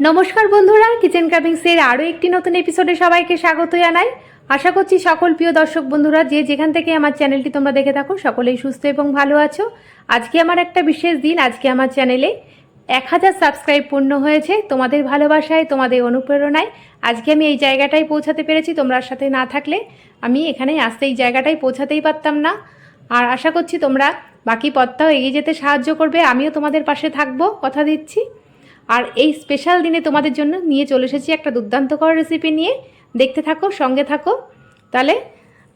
নমস্কার বন্ধুরা কিচেন ক্রাভিংসের আরও একটি নতুন এপিসোডে সবাইকে স্বাগত জানাই। আশা করছি সকল প্রিয় দর্শক বন্ধুরা, যে যেখান থেকে আমার চ্যানেলটি তোমরা দেখে থাকো, সকলেই সুস্থ এবং ভালো আছো। আজকে আমার একটা বিশেষ দিন, আজকে আমার চ্যানেলে এক হাজার সাবস্ক্রাইব পূর্ণ হয়েছে, তোমাদের ভালোবাসায়, তোমাদের অনুপ্রেরণায়। আজকে আমি এই জায়গাটায় পৌঁছাতে পেরেছি, তোমরা সাথে না থাকলে আমি এখানে আসতে এই জায়গাটায় পৌঁছাতেই পারতাম না। আর আশা করছি তোমরা বাকি পথটাও এগিয়ে যেতে সাহায্য করবে, আমিও তোমাদের পাশে থাকব, কথা দিচ্ছি। আর এই স্পেশাল দিনে তোমাদের জন্য নিয়ে চলে এসেছি একটা দুর্দান্তকর রেসিপি নিয়ে। দেখতে থাকো, সঙ্গে থাকো। তাহলে,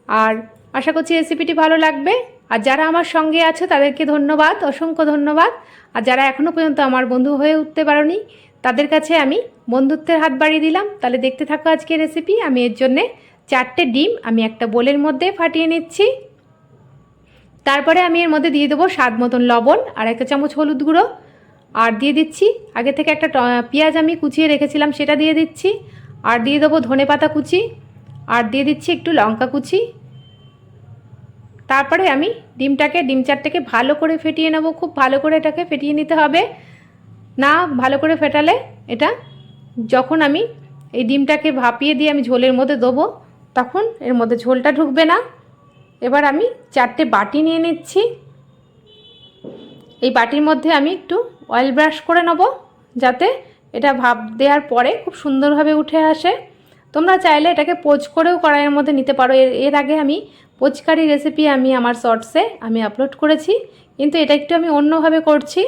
আর আশা করছি রেসিপিটি ভালো লাগবে। আর যারা আমার সঙ্গে আছো, তাদেরকে ধন্যবাদ, অসংখ্য ধন্যবাদ। আর যারা এখনও পর্যন্ত আমার বন্ধু হয়ে উঠতে পারোনি, তাদের কাছে আমি বন্ধুত্বের হাত বাড়িয়ে দিলাম। তাহলে দেখতে থাকো আজকে রেসিপি আমি এর জন্যে চারটে ডিম আমি একটা বোলের মধ্যে ফাটিয়ে নিচ্ছি। তারপরে আমি এর মধ্যে দিয়ে দেবো স্বাদ মতন লবণ আর একটা চামচ হলুদ গুঁড়ো। আর দিয়ে দিচ্ছি। আগে থেকে একটা পেঁয়াজ আমি কুচিয়ে রেখেছিলাম, সেটা দিয়ে দিচ্ছি। আর দিয়ে দেবো ধনে পাতা কুচি। আর দিয়ে দিচ্ছি একটু লঙ্কা কুচি। তারপরে আমি ডিমটাকে, ডিম চারটাকে ভালো করে ফেটিয়ে নেব। খুব ভালো করে এটাকে ফেটিয়ে নিতে হবে। না, ভালো করে ফেটালে এটা যখন আমি এই ডিমটাকে ভাপিয়ে দিয়ে আমি ঝোলের মধ্যে দেবো, তখন এর মধ্যে ঝোলটা ঢুকবে না। এবার আমি চারটে বাটি নিয়ে নিচ্ছি। এই বাটির মধ্যে আমি একটু অয়েল ব্রাশ করে নেব, যাতে এটা ভাপ দেওয়ার পরে খুব সুন্দরভাবে উঠে আসে। তোমরা চাইলে এটাকে পোচ করেও কড়াইয়ের মধ্যে নিতে পারো। এর এর আগে আমি পোচকারি রেসিপি আমি আমার শর্টসে আমি আপলোড করেছি, কিন্তু এটা একটু আমি অন্যভাবে করছি।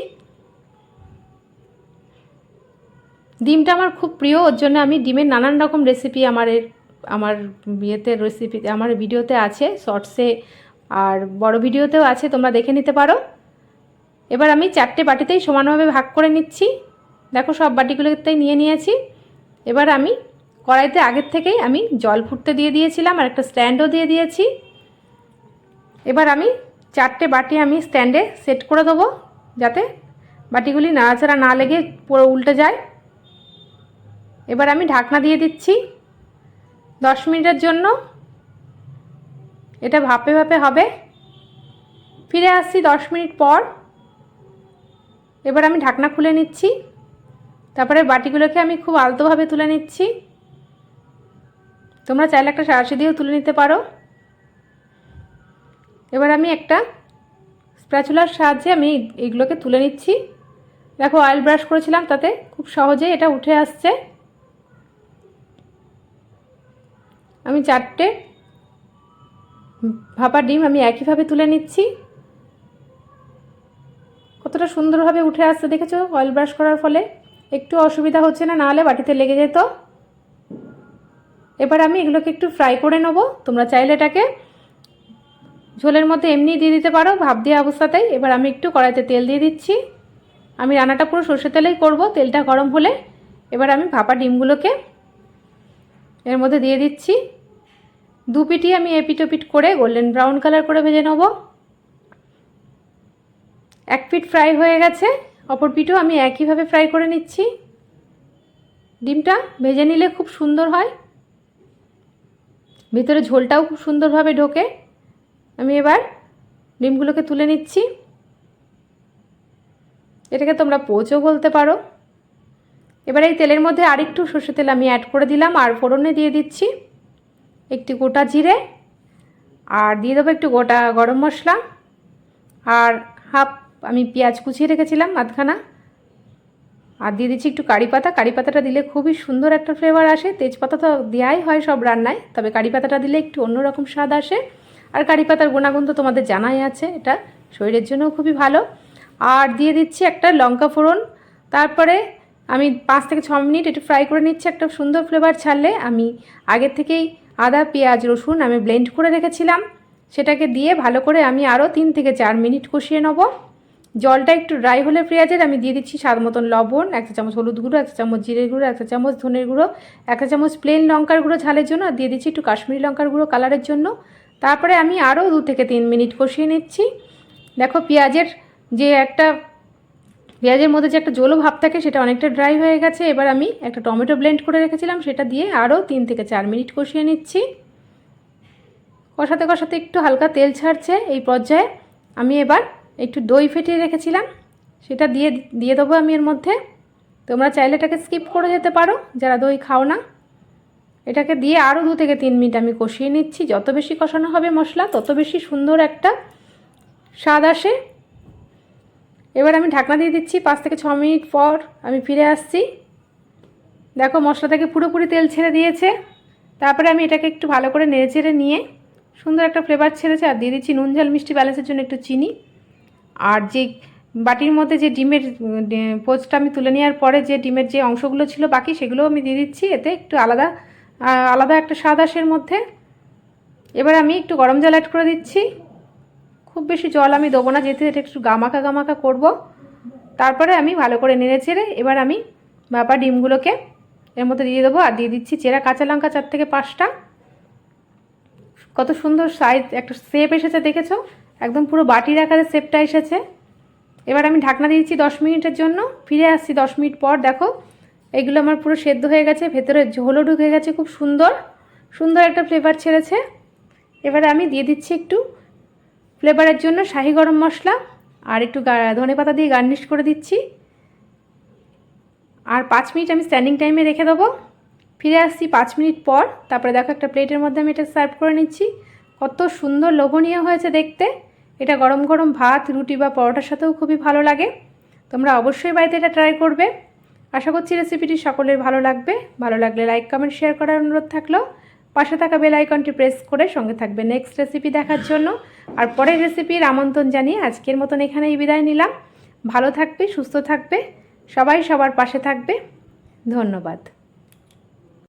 ডিমটা আমার খুব প্রিয়, ওর জন্য আমি ডিমের নানান রকম রেসিপি আমার আমার বিয়েতে রেসিপি আমার ভিডিওতে আছে শর্টসে আর বড় ভিডিওতেও আছে, তোমরা দেখে নিতে পারো। এবার আমি চারটে বাটিতেই সমানভাবে ভাগ করে নিচ্ছি। দেখো সব বাটিগুলোতেই নিয়ে নিয়েছি। এবার আমি কড়াইতে আগের থেকেই আমি জল ফুটতে দিয়ে দিয়েছিলাম আর একটা স্ট্যান্ডও দিয়ে দিয়েছি। এবার আমি চারটে বাটি আমি স্ট্যান্ডে সেট করে দেবো যাতে বাটিগুলি নাড়াচাড়া না লেগে পুরো উল্টে যায়। এবার আমি ঢাকনা দিয়ে দিচ্ছি। দশ মিনিটের জন্য এটা ভাপে ভাপে হবে। ফিরে আসছি দশ মিনিট পর। এবার আমি ঢাকনা খুলে নিচ্ছি। তারপরে বাটিগুলোকে আমি খুব আলতোভাবে তুলে নিচ্ছি। তোমরা চাইলে একটা সারাশি দিয়েও তুলে নিতে পারো। এবার আমি একটা স্প্যাচুলার সাহায্যে আমি এইগুলোকে তুলে নিচ্ছি। দেখো অয়েল ব্রাশ করেছিলাম তাতে। খুব সহজে এটা উঠে আসছে। আমি চারটে ভাপা ডিম আমি একইভাবে তুলে নিচ্ছি। কতটা সুন্দরভাবে উঠে আসছে দেখেছ? অয়েল ব্রাশ করার ফলে। একটু অসুবিধা হচ্ছে না নাহলে বাটিতে লেগে যেত। এবার আমি এগুলোকে একটু ফ্রাই করে নেব। তোমরা চাইলে এটাকে ঝোলের মধ্যে এমনি দিয়ে দিতে পারো, ভাপ দেওয়া অবস্থাতেই। এবার আমি একটু কড়াইতে তেল দিয়ে দিচ্ছি। আমি রান্নাটা পুরো সর্ষে তেলেই করব, তেলটা গরম হলে। এবার আমি ভাপা ডিমগুলোকে এর মধ্যে দিয়ে দিচ্ছি। দু পিটি আমি এপিট ওপিট করে গোল্ডেন ব্রাউন কালার করে ভেজে নেব। এক পিট ফ্রাই হয়ে গেছে। অপর পিঠও আমি একইভাবে ফ্রাই করে নিচ্ছি। ডিমটা ভেজে নিলে খুব সুন্দর হয়। ভিতরে ঝোলটাও খুব সুন্দরভাবে ঢোকে। আমি এবার ডিমগুলোকে তুলে নিচ্ছি। এটাকে তোমরা পোচও বলতে পারো। এবার এই তেলের মধ্যে আরেকটু সর্ষে তেল আমি অ্যাড করে দিলাম আর ফোড়নে দিয়ে দিচ্ছি একটি গোটা জিরে। আর দিয়ে দেবো একটু গোটা গরম মশলা। আর হাফ আমি পেঁয়াজ কুচিয়ে রেখেছিলাম আধখানা আর দিয়ে দিচ্ছি একটু কারি পাতা। কারি পাতাটা দিলে খুবই সুন্দর একটা ফ্লেভার আসে। তেজপাতা তো দেওয়াই হয় সব রান্নায়, তবে কারি পাতাটা দিলে একটু অন্যরকম স্বাদ আসে। আর কারি পাতার গুণাগুণ তো তোমাদের জানাই আছে, এটা শরীরের জন্যও খুবই ভালো। আর দিয়ে দিচ্ছি একটা লঙ্কা ফোড়ন। তারপরে আমি পাঁচ থেকে ছ মিনিট একটু ফ্রাই করে নিচ্ছি একটা সুন্দর ফ্লেভার ছাড়লে। আমি আগের থেকেই আদা, পেঁয়াজ, রসুন আমি ব্লেন্ড করে রেখেছিলাম। সেটাকে দিয়ে ভালো করে আমি আরও তিন থেকে চার মিনিট কষিয়ে নেব। জলটা একটু ড্রাই হলে পেঁয়াজের আমি দিয়ে দিচ্ছি স্বাদ মতন লবণ একটা চামচ হলুদ গুঁড়ো একটা চামচ জিরের গুঁড়ো একটা চামচ ধনের গুঁড়ো একটা চামচ প্লেন লঙ্কার গুঁড়ো ঝালের জন্য, আর দিয়ে দিচ্ছি একটু কাশ্মীরি লঙ্কার গুঁড়ো কালারের জন্য। তারপরে আমি আরও দু থেকে তিন মিনিট কষিয়ে নিচ্ছি। দেখো পেঁয়াজের যে একটা, পেঁয়াজের মধ্যে যে একটা জলো ভাব থাকে, সেটা অনেকটা ড্রাই হয়ে গেছে। এবার আমি একটা টমেটো ব্লেন্ড করে রেখেছিলাম, সেটা দিয়ে আরও তিন থেকে চার মিনিট কষিয়ে নিচ্ছি। কষাতে কষাতে একটু হালকা তেল ছাড়ছে এই পর্যায়ে। আমি এবার একটু দই ফেটিয়ে রেখেছিলাম, সেটা দিয়ে দিয়ে দেবো আমি এর মধ্যে। তোমরা চাইলে এটাকে স্কিপ করে যেতে পারো, যারা দই খাও না। এটাকে দিয়ে আরও দু থেকে তিন মিনিট আমি কষিয়ে নিচ্ছি। যত বেশি কষানো হবে মশলা, তত বেশি সুন্দর একটা স্বাদ আসে। এবার আমি ঢাকনা দিয়ে দিচ্ছি, পাঁচ থেকে ছ মিনিট পর আমি ফিরে আসছি। দেখো মশলা থেকে পুরোপুরি তেল ছেড়ে দিয়েছে। তারপরে আমি এটাকে একটু ভালো করে নেড়ে চেড়ে নিয়ে, সুন্দর একটা ফ্লেভার ছেড়েছে। আর দিয়ে দিচ্ছি নুন, ঝাল, মিষ্টি, ব্যালেন্সের জন্য একটু চিনি। আর যে বাটির মধ্যে যে ডিমের পোচটা আমি তুলে নেওয়ার পরে যে ডিমের যে অংশগুলো ছিল বাকি সেগুলোও আমি দিয়ে দিচ্ছি, এতে একটু আলাদা আলাদা একটা স্বাদ আসের মধ্যে। এবার আমি একটু গরম জল অ্যাড করে দিচ্ছি। খুব বেশি জল আমি দেবো না, যেহেতু এটা একটু গামাকা গামাকা করব। তারপরে আমি ভালো করে নেড়ে ছেড়ে এবার আমি বাপা ডিমগুলোকে এর মধ্যে দিয়ে দেবো আর দিয়ে দিচ্ছি চেরা কাঁচা লঙ্কা চার থেকে পাঁচটা। কত সুন্দর সাইজ একটা শেপ এসেছে, দেখেছ? একদম পুরো বাটির আকারে শেপটা এসেছে। এবার আমি ঢাকনা দিয়েছি দশ মিনিটের জন্য। ফিরে আসছি দশ মিনিট পর, দেখো, এগুলো আমার পুরো সেদ্ধ হয়ে গেছে, ভেতরে ঝোলও ঢুকে গেছে, খুব সুন্দর। সুন্দর একটা ফ্লেভার ছেড়েছে। এবারে আমি দিয়ে দিচ্ছি একটু ফ্লেভারের জন্য শাহি গরম মশলা আর একটু ধনে পাতা দিয়ে গার্নিশ করে দিচ্ছি। আর পাঁচ মিনিট আমি স্ট্যান্ডিং টাইমে রেখে দেবো। ফিরে আসছি পাঁচ মিনিট পর। তারপরে দেখো একটা প্লেটের মধ্যে আমি এটা সার্ভ করে নিচ্ছি। কত সুন্দর লোভনীয় হয়েছে দেখতে। এটা গরম গরম ভাত, রুটি বা পরোটার সাথেও খুবই ভালো লাগে। তোমরা অবশ্যই বাড়িতে এটা ট্রাই করবে। আশা করছি রেসিপিটি সকলের ভালো লাগবে। ভালো লাগলে লাইক কমেন্ট শেয়ার করার অনুরোধ থাকল। পাশে থাকা বেল আইকনটি প্রেস করে সঙ্গে থাকবে নেক্সট রেসিপি দেখার জন্য। আর পরের রেসিপির আমন্ত্রণ জানিয়ে আজকের মতন এখানেই বিদায় নিলাম। ভালো থাকবে, সুস্থ থাকবে। সবাই সবার পাশে থাকবে। ধন্যবাদ।